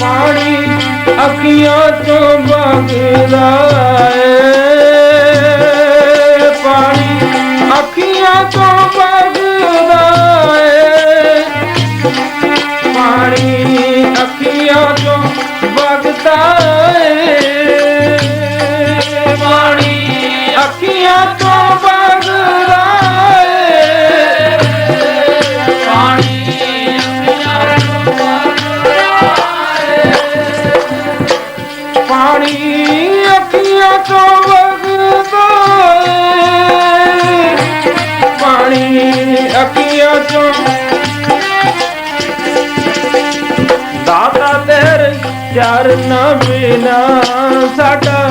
ਪਾਣੀ ਅੱਖੀਆਂ ਤੋਂ ਵਗਦਾ ਏ ਪਾਣੀ ਅੱਖੀਆਂ ਤੋਂ ਵਗਦਾ ਏ ਪਾਣੀ ਅੱਖੀਆਂ ਤੋਂ ਵਗਦਾ ਏ। ਅੱਖੀਆਂ ਚੋਂ ਦਾਤਾ ਤੇਰੇ ਯਾਰ ਨਾ ਬਿਨਾ ਸਾਡਾ।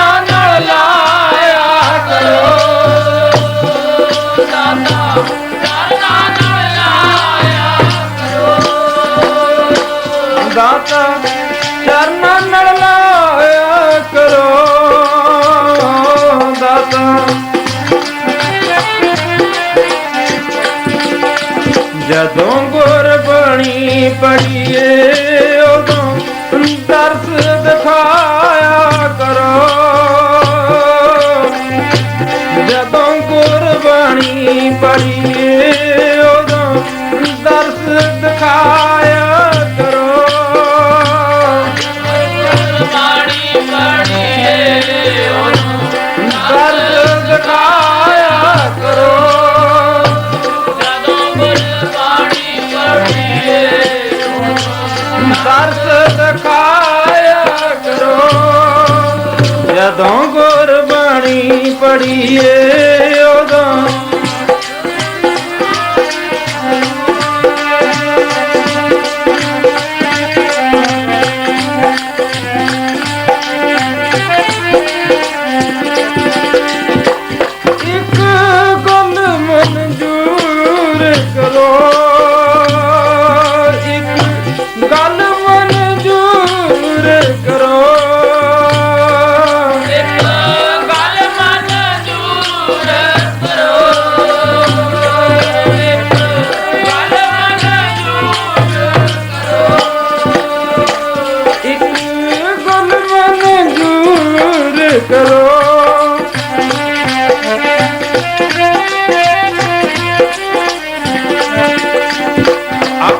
ਦਾਤਾ ਚਰਨਾਂ ਨਾਲ ਲਾਇਆ ਕਰੋ। ਦਾਤਾ ਜਦੋਂ ਗੁਰਬਾਣੀ ਪੜੀਏ ਉਦੋਂ ਦਰਸ ਦਿਖਾਇਆ ਕਰੋ। ਜਦੋਂ ਗੁਰਬਾਣੀ ਪੜੀਏ ਉਦੋਂ ਦਰਸ ਦਿਖਾਇਆ everybody here.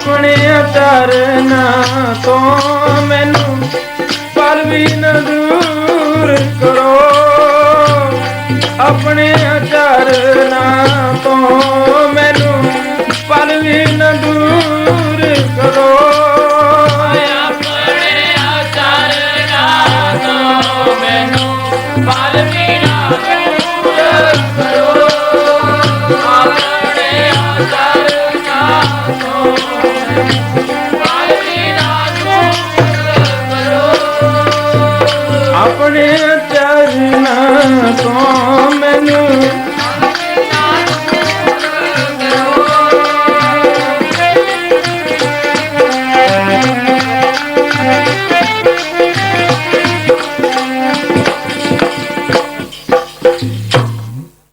ਆਪਣੇ ਅਤਰਨਾ ਤੋਂ।